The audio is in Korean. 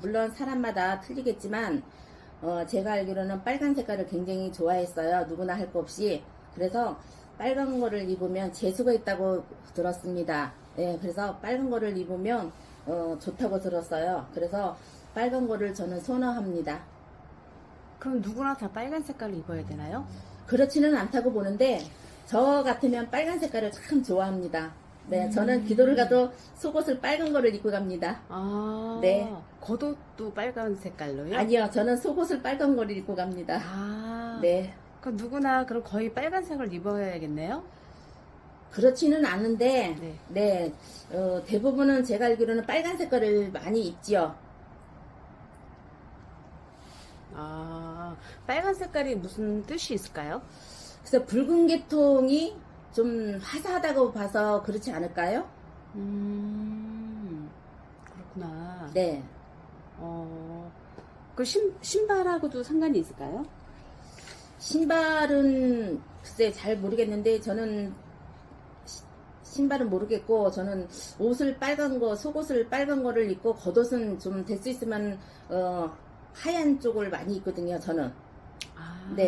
물론 사람마다 틀리겠지만 어, 제가 알기로는 빨간 색깔을 굉장히 좋아했어요. 누구나 할 거 없이. 그래서 빨간 거를 입으면 재수가 있다고 들었습니다. 예, 그래서 빨간 거를 입으면 어, 좋다고 들었어요. 그래서 빨간 거를 저는 선호합니다. 그럼 누구나 다 빨간 색깔을 입어야 되나요? 그렇지는 않다고 보는데 저 같으면 빨간 색깔을 참 좋아합니다. 네, 저는 음. 기도를 가도 속옷을 빨간 거를 입고 갑니다. 아, 네. 겉옷도 빨간 색깔로요? 아니요, 저는 속옷을 빨간 거를 입고 갑니다. 아, 네, 그럼 누구나 그럼 거의 빨간색을 입어야겠네요? 그렇지는 않은데, 네. 네, 어, 대부분은 제가 알기로는 빨간 색깔을 많이 입지요. 아, 빨간 색깔이 무슨 뜻이 있을까요? 그래서 붉은 계통이 좀 화사하다고 봐서 그렇지 않을까요? 음, 그렇구나. 네, 어, 그 신, 신발하고도 상관이 있을까요? 신발은 글쎄 잘 모르겠는데 저는 시- 신발은 모르겠고 저는 옷을 빨간 거 속옷을 빨간 거를 입고 겉옷은 좀 될 수 있으면 어, 하얀 쪽을 많이 입거든요 저는 아, 네